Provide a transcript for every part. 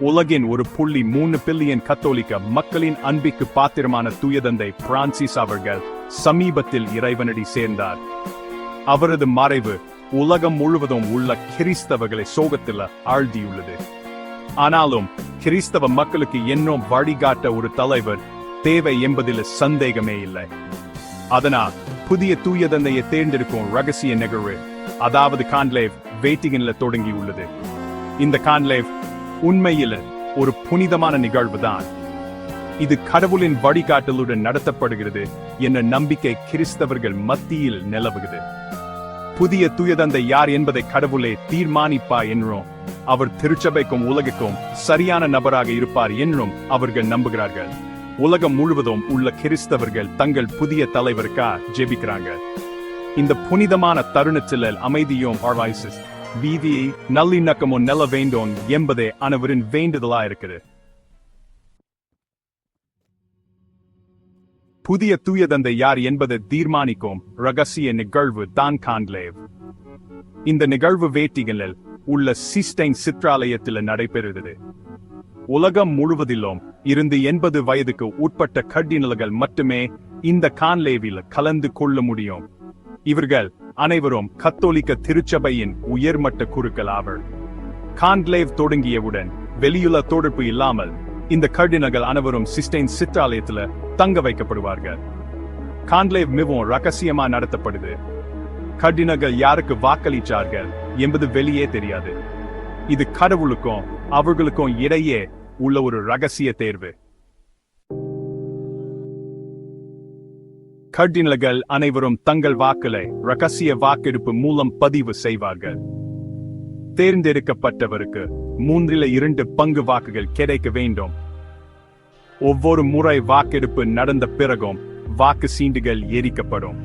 உலகின் ஒரு புள்ளி மூணு பில்லியன் கத்தோலிக்க மக்களின் அன்பிற்கு பாத்திரமான தூயதந்தை பிரான்சிஸ் அவர்கள் சமீபத்தில் இறைவனடி சேர்ந்தார். அவரது மறைவு உலகம் முழுவதும் உள்ள கிறிஸ்தவர்களை சோகத்தில் ஆழ்த்தியுள்ளது. ஆனாலும் கிறிஸ்தவ மக்களுக்கு இன்னும் வழிகாட்ட ஒரு தலைவர் தேவை என்பதில் சந்தேகமே இல்லை. அதனால் புதிய தூயதந்தையை தேர்ந்தெடுக்கும் ரகசிய நிகழ்வு அதாவது கான்லேவ் வெயிட்டிங்கில் தொடங்கியுள்ளது. இந்த கான்லேவ் உண்மையில் ஒரு புனிதமான நிகழ்வு தான் இது கடவுளின் வழிகாட்டலுடன் நடத்தப்படுகிறது என்ற நம்பிக்கை கிறிஸ்தவர்கள் மத்தியில் நிலவுகிறது. புதிய துயதந்தை யார் என்பதை கடவுளே தீர்மானிப்பா என்றும் அவர் திருச்சபைக்கும் உலகுக்கும் சரியான நபராக இருப்பார் என்றும் அவர்கள் நம்புகிறார்கள். உலகம் முழுவதும் உள்ள கிறிஸ்தவர்கள் தங்கள் புதிய தலைவருக்கா ஜெபிக்கிறாங்க. இந்த புனிதமான தருணத்தில் அமைதியும் ஆர்வாய்சஸ் வீதியை நல்லிணக்கமும் நில வேண்டும் என்பதே அனைவரின் வேண்டுதலா இருக்குது புதிய தூயதந்தை யார் என்பதை தீர்மானிக்கும் ரகசிய நிகழ்வு தான் கான்லேவ் இந்த நிகழ்வு வேட்டிகளில் உள்ள சிஸ்டைன் சிற்றாலயத்தில் நடைபெறுகிறது. உலகம் முழுவதிலும் இருந்து எண்பது வயதுக்கு உட்பட்ட கட்டினல்கள் மட்டுமே இந்த கான்லேவில் கலந்து கொள்ள முடியும். இவர்கள் அனைவரும் கத்தோலிக்க திருச்சபையின் உயர்மட்ட குருக்கள் ஆவர் கான்லேவ் தொடங்கியவுடன் வெளியுள்ள தொடர்பு இல்லாமல் இந்த கர்டினல்கள் அனைவரும் சிஸ்டைன் சிற்றாலயத்துல தங்க வைக்கப்படுவார்கள். கான்லேவ் மிகவும் ரகசியமா நடத்தப்படுது. கர்டினல்கள் யாருக்கு வாக்களிச்சார்கள் என்பது வெளியே தெரியாது. இது கடவுளுக்கும் அவர்களுக்கும் இடையே உள்ள ஒரு ரகசிய தேர்வு. கர்டினல்கள் அனைவரும் தங்கள் வாக்களை ரகசிய வாக்கெடுப்பு மூலம் பதிவு செய்வார்கள். தேர்ந்தெடுக்கப்பட்டவருக்கு மூன்றில் இரண்டு பங்கு வாக்குகள் கிடைக்க வேண்டும். ஒவ்வொரு முறை வாக்கெடுப்பு நடந்த பிறகும் வாக்கு சீண்டுகள் எரிக்கப்படும்.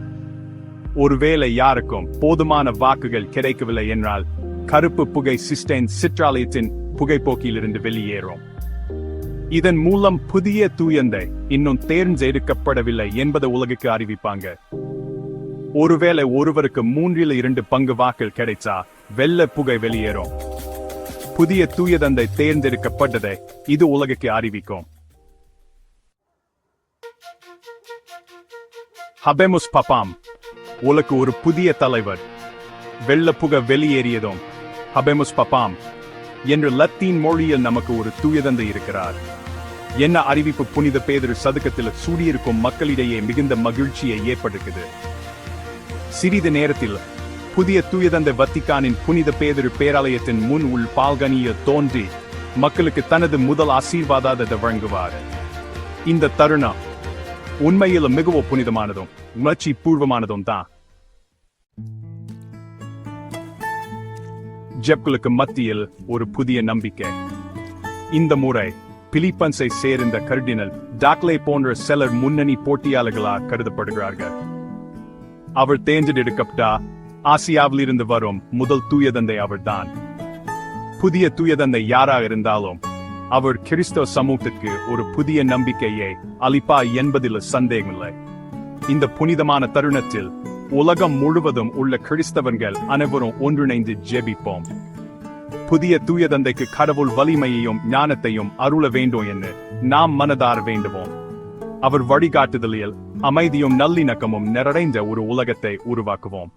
ஒருவேளை யாருக்கும் போதுமான வாக்குகள் கிடைக்கவில்லை என்றால் கருப்பு புகை சிஸ்டைன் சிற்றாலயத்தின் புகைப்போக்கிலிருந்து வெளியேறும். இதன் மூலம் புதிய தூயந்தை இன்னும் தேர்ந்தெடுக்கப்படவில்லை என்பதை உலகுக்கு அறிவிப்பாங்க. ஒருவேளை ஒருவருக்கு மூன்றில் இரண்டு பங்கு வாக்கள் கிடைச்சா வெள்ள புகை வெளியேறும். புதிய தூயதந்தை தேர்ந்தெடுக்கப்பட்டதை இது உலகுக்கு அறிவிக்கும். ஹபெமுஸ் பபாம் உலக்கு ஒரு புதிய தலைவர். வெள்ளப்புக வெளியேறியதும் ஹபெமுஸ் பபாம் என்று லத்தீன் மொழியில் நமக்கு ஒரு தூயதந்தை இருக்கிறார். என்ன அறிவிப்பு புனித பேதர் சதுக்கத்தில் சூடியிருக்கும் மக்களிடையே மிகுந்த மகிழ்ச்சியை ஏற்படுகிறது சிறிது நேரத்தில் புதிய தூயதந்த வத்திக்கானின் புனித பேதர் பேராலயத்தின் முன் உள் பால்கனியில் தோன்றி மக்களுக்கு தனது முதல் ஆசீர்வாதத்தை வழங்குவார். இந்த தருணம் உண்மையில் மிகவும் புனிதமானதும் உணர்ச்சி பூர்வமானதும் தான் ஜெப்களுக்கு மத்தியில் ஒரு புதிய நம்பிக்கை. இந்த முறை பிலிப்பன்ஸை சேர்ந்த கர்டினல் டாக்லே போன்ற சிலர் முன்னணி போட்டியாளர்களாக கருதப்படுகிறார்கள். அவர் தேர்ந்தெடுக்கப்பட்டா ஆசியாவில் இருந்து வரும் முதல் தூயதந்தை அவர்தான். புதிய தூயதந்தை யாராக இருந்தாலும் அவர் கிறிஸ்தவ சமூகத்திற்கு ஒரு புதிய நம்பிக்கையை அளிப்பா என்பதில் சந்தேகமில்லை. இந்த புனிதமான தருணத்தில் உலகம் முழுவதும் உள்ள கிறிஸ்தவர்கள் அனைவரும் ஒன்றிணைந்து ஜெபிப்போம். புதிய தூயதந்தைக்கு கடவுள் வலிமையையும் ஞானத்தையும் அருள வேண்டும் என்று நாம் மனதார வேண்டுவோம். அவர் வழிகாட்டுதலில் அமைதியும் நல்லிணக்கமும் நிறைந்த ஒரு உலகத்தை உருவாக்குவோம்.